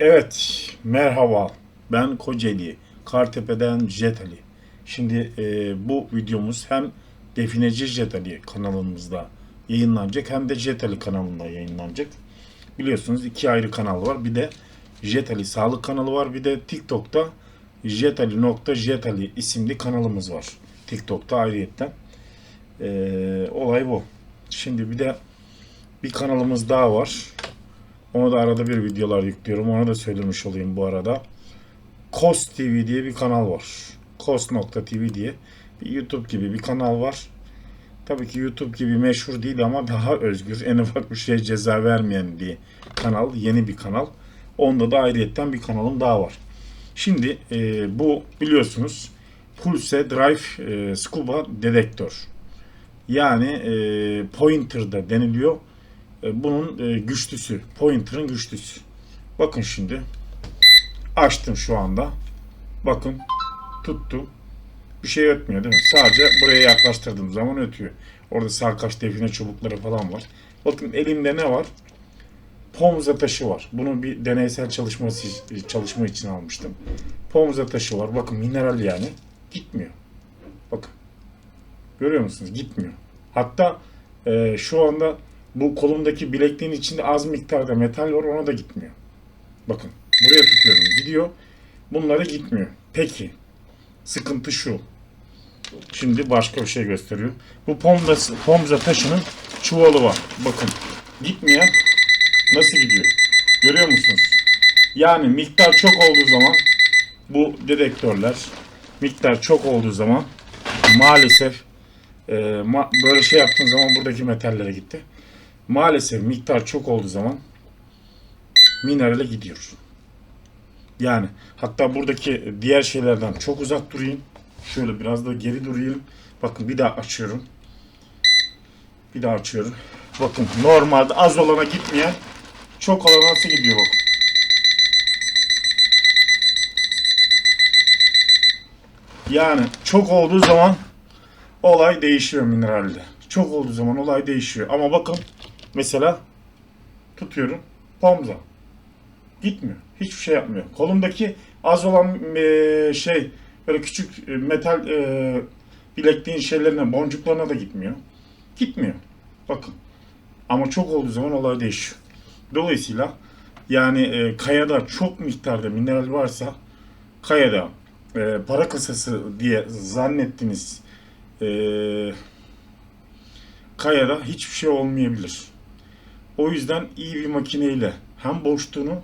Evet, merhaba. Ben Kocaeli, Kartepe'den Jet Ali. Şimdi e, bu videomuz hem Defineci Jet Ali kanalımızda yayınlanacak hem de Jet Ali kanalında yayınlanacak. Biliyorsunuz iki ayrı kanal var. Bir de Jet Ali Sağlık kanalı var. Bir de TikTok'ta jetali.jetali isimli kanalımız var. TikTok'ta ayrıyetten. E, olay bu. Şimdi bir de bir kanalımız daha var. Ona da arada bir videolar yüklüyorum. Ona da söylemiş olayım bu arada. Kos TV diye bir kanal var. Kos.tv diye bir YouTube gibi bir kanal var. Tabii ki YouTube gibi meşhur değil ama daha özgür. En ufak bir şeye ceza vermeyen bir kanal. Yeni bir kanal. Onda da ayrıyetten bir kanalım daha var. Şimdi e, bu biliyorsunuz Pulse Drive e, Scuba dedektör. Yani e, pointer'da deniliyor. E, bunun e, güçlüsü. Pointer'ın güçlüsü. Bakın şimdi. Açtım şu anda. Bakın. Tuttu. Bir şey ötmüyor değil mi? Sadece buraya yaklaştırdığım zaman ötüyor. Orada sarkaç define çubukları falan var. Bakın elimde ne var? Pomza taşı var. Bunu bir deneysel çalışması çalışma için almıştım. Pomza taşı var. Bakın mineral yani. Gitmiyor. Bakın. Görüyor musunuz? Gitmiyor. Hatta e, şu anda bu kolumdaki bilekliğin içinde az miktarda metal var ona da gitmiyor. Bakın buraya tutuyorum gidiyor. Bunlara gitmiyor. Peki sıkıntı şu. Şimdi başka bir şey gösteriyor. Bu pomza, pomza taşının çuvalı var. Bakın gitmeyen nasıl gidiyor? Görüyor musunuz? Yani miktar çok olduğu zaman bu dedektörler miktar çok olduğu zaman maalesef e, ma- böyle şey yaptığın zaman buradaki metallere gitti. Maalesef miktar çok olduğu zaman minerale gidiyor. Yani hatta buradaki diğer şeylerden çok uzak durayım. Şöyle biraz da geri durayım. Bakın bir daha açıyorum. Bir daha açıyorum. Bakın normalde az olana gitmeyen çok olana nasıl gidiyor bakın. Yani çok olduğu zaman olay değişiyor mineralde. Çok olduğu zaman olay değişiyor. Ama bakın mesela tutuyorum pomza. Gitmiyor. Hiçbir şey yapmıyor. Kolumdaki az olan e, şey böyle küçük e, metal e, bilekliğin şeylerine, boncuklarına da gitmiyor. Gitmiyor. Bakın. Ama çok olduğu zaman olay değişiyor. Dolayısıyla yani e, kayada çok miktarda mineral varsa kayada e, para kasası diye zannettiğiniz e, kayada hiçbir şey olmayabilir. O yüzden iyi bir makineyle hem boşluğunu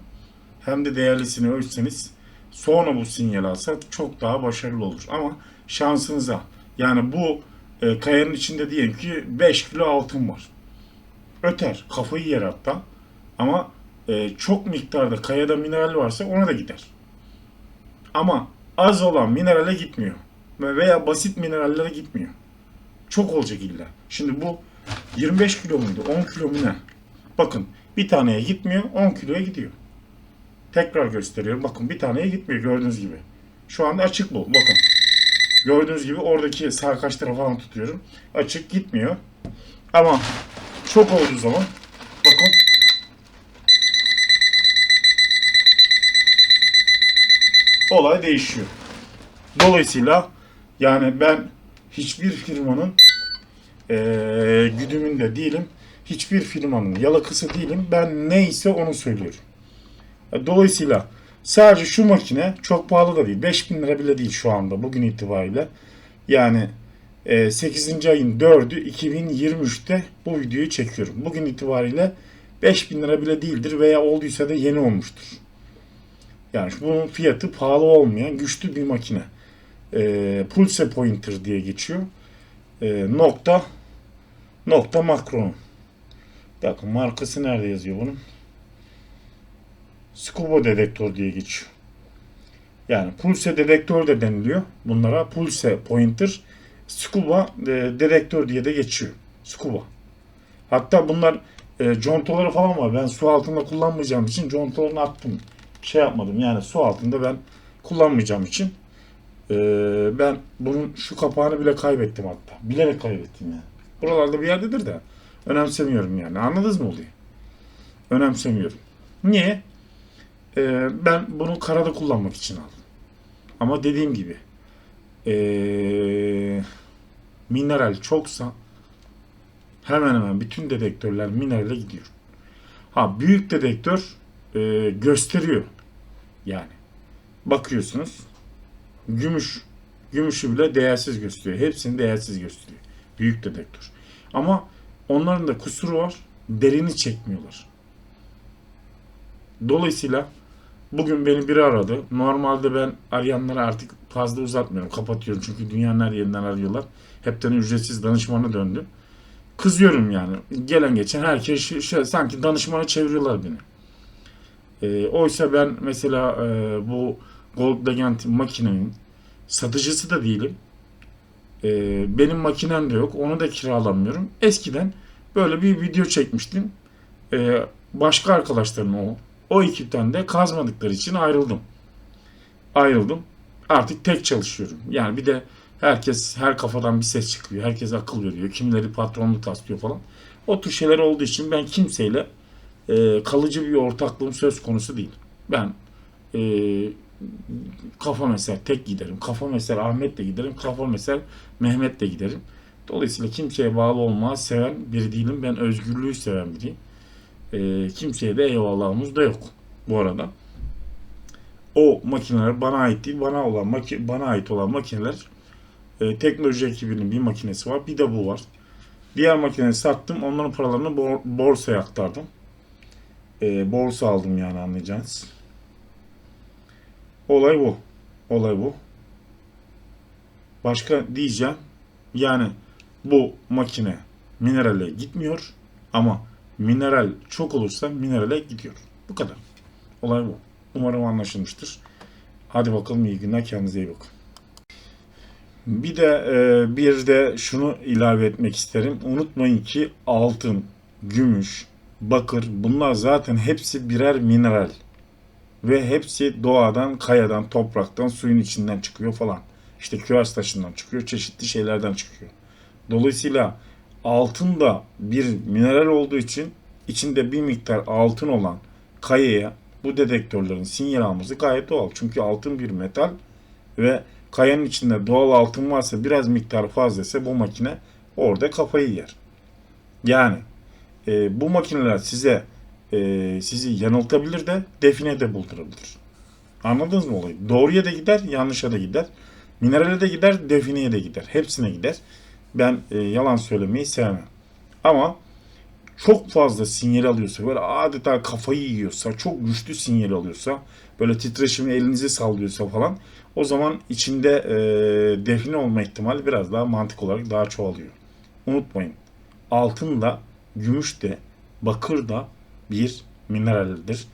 hem de değerlisini ölçseniz sonra bu sinyal alsa çok daha başarılı olur. Ama şansınıza yani bu e, kayanın içinde diyelim ki 5 kilo altın var. Öter. Kafayı yer hatta. Ama e, çok miktarda kayada mineral varsa ona da gider. Ama az olan minerale gitmiyor. Veya basit minerallere gitmiyor. Çok olacak illa. Şimdi bu 25 kilo muydu? 10 kilo mu ne? Bakın bir taneye gitmiyor 10 kiloya gidiyor. Tekrar gösteriyorum. Bakın bir taneye gitmiyor gördüğünüz gibi. Şu anda açık bu. Bakın. Gördüğünüz gibi oradaki sarkaçları falan tutuyorum. Açık gitmiyor. Ama çok olduğu zaman bakın olay değişiyor. Dolayısıyla yani ben hiçbir firmanın eee güdümünde değilim. Hiçbir firmanın yalakısı değilim. Ben neyse onu söylüyorum. Dolayısıyla sadece şu makine çok pahalı da değil. 5000 lira bile değil şu anda bugün itibariyle. Yani e, 8. ayın 4'ü 2023'te bu videoyu çekiyorum. Bugün itibariyle 5000 lira bile değildir veya olduysa da yeni olmuştur. Yani bunun fiyatı pahalı olmayan güçlü bir makine. E, Pulse Pointer diye geçiyor. E, nokta nokta makron. Bakın markası nerede yazıyor bunun? Scuba dedektör diye geçiyor. Yani pulse dedektör de deniliyor. Bunlara pulse pointer, scuba e, dedektör diye de geçiyor. Scuba. Hatta bunlar e, contaları falan var. Ben su altında kullanmayacağım için contalarını attım. Şey yapmadım yani su altında ben kullanmayacağım için e, ben bunun şu kapağını bile kaybettim hatta. Bilerek kaybettim yani. Buralarda bir yerdedir de önemsemiyorum yani. Anladınız mı oluyor? Önemsemiyorum. Niye? Ee, ben bunu karada kullanmak için aldım. Ama dediğim gibi ee, mineral çoksa hemen hemen bütün dedektörler minerale gidiyor. Ha büyük dedektör ee, gösteriyor. Yani bakıyorsunuz gümüş gümüşü bile değersiz gösteriyor. Hepsini değersiz gösteriyor. Büyük dedektör. Ama onların da kusuru var. Derini çekmiyorlar. Dolayısıyla bugün beni biri aradı. Normalde ben arayanları artık fazla uzatmıyorum. Kapatıyorum çünkü dünyanın her yerinden arıyorlar. Hepten ücretsiz danışmana döndüm. Kızıyorum yani. Gelen geçen herkes şu, şu- sanki danışmana çeviriyorlar beni. Ee, oysa ben mesela e, bu Gold Legend makinenin satıcısı da değilim. Ee, benim makinem de yok. Onu da kiralamıyorum. Eskiden böyle bir video çekmiştim. Ee, başka arkadaşlarım o. O ekipten de kazmadıkları için ayrıldım. Ayrıldım. Artık tek çalışıyorum. Yani bir de herkes her kafadan bir ses çıkıyor. Herkes akıl veriyor. Kimileri patronluk taslıyor falan. O tür şeyler olduğu için ben kimseyle e, kalıcı bir ortaklığım söz konusu değil. Ben e, kafam eser tek giderim. Kafam eser Ahmet'le giderim. Kafam eser Mehmet'le giderim. Dolayısıyla kimseye bağlı olmayı seven biri değilim. Ben özgürlüğü seven biriyim. E, kimseye de eyvallahımız da yok bu arada. O makineler bana ait değil. Bana olan maki- bana ait olan makineler e, teknoloji ekibinin bir makinesi var. Bir de bu var. Diğer makineyi sattım. Onların paralarını bor- borsaya aktardım. E, borsa aldım yani anlayacağınız. Olay bu. Olay bu. Başka diyeceğim. Yani bu makine minerale gitmiyor ama mineral çok olursa minerale gidiyor. Bu kadar. Olay bu. Umarım anlaşılmıştır. Hadi bakalım iyi günler. Kendinize iyi bakın. Bir de e, bir de şunu ilave etmek isterim. Unutmayın ki altın, gümüş, bakır bunlar zaten hepsi birer mineral. Ve hepsi doğadan, kayadan, topraktan, suyun içinden çıkıyor falan. İşte küres taşından çıkıyor, çeşitli şeylerden çıkıyor. Dolayısıyla altın da bir mineral olduğu için içinde bir miktar altın olan kayaya bu dedektörlerin sinyal alması gayet doğal. Çünkü altın bir metal ve kayanın içinde doğal altın varsa biraz miktar fazlaysa bu makine orada kafayı yer. Yani e, bu makineler size e, sizi yanıltabilir de define de buldurabilir. Anladınız mı olayı? Doğruya da gider, yanlışa da gider. Minerale de gider, defineye de gider. Hepsine gider. Ben e, yalan söylemeyi sevmem. Ama çok fazla sinyal alıyorsa, böyle adeta kafayı yiyorsa, çok güçlü sinyal alıyorsa, böyle titreşimi elinizi sallıyorsa falan, o zaman içinde e, define olma ihtimali biraz daha mantık olarak daha çoğalıyor. Unutmayın, altın da, gümüş de, bakır da bir mineraldir.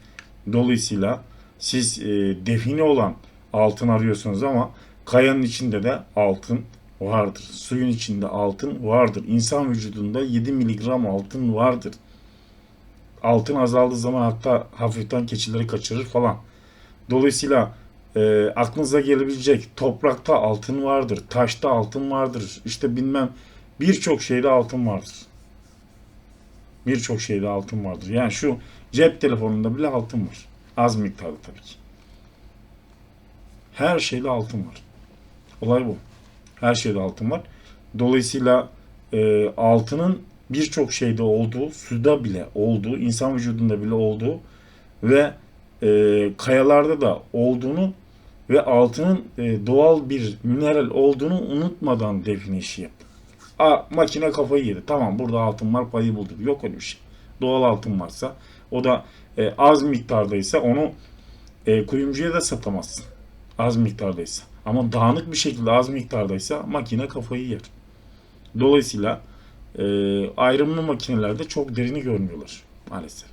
Dolayısıyla siz e, define olan altın arıyorsunuz ama kayanın içinde de altın vardır. Suyun içinde altın vardır. İnsan vücudunda 7 miligram altın vardır. Altın azaldığı zaman hatta hafiften keçileri kaçırır falan. Dolayısıyla e, aklınıza gelebilecek toprakta altın vardır, taşta altın vardır, işte bilmem birçok şeyde altın vardır. Birçok şeyde altın vardır. Yani şu cep telefonunda bile altın var. Az miktarda tabii ki. Her şeyde altın var. Olay bu. Her şeyde altın var. Dolayısıyla e, altının birçok şeyde olduğu, suda bile olduğu, insan vücudunda bile olduğu ve e, kayalarda da olduğunu ve altının e, doğal bir mineral olduğunu unutmadan define işi yap. A, makine kafayı yedi. Tamam burada altın var payı bulduk. Yok öyle bir şey. Doğal altın varsa o da e, az miktardaysa onu e, kuyumcuya da satamazsın. Az miktardaysa. Ama dağınık bir şekilde az miktardaysa makine kafayı yer. Dolayısıyla e, ayrımlı makinelerde çok derini görmüyorlar maalesef.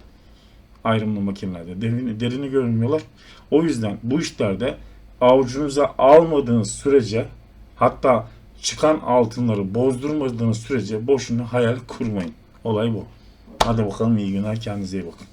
Ayrımlı makinelerde derini, derini görmüyorlar. O yüzden bu işlerde avucunuza almadığınız sürece hatta çıkan altınları bozdurmadığınız sürece boşuna hayal kurmayın. Olay bu. Hadi bakalım iyi günler kendinize iyi bakın.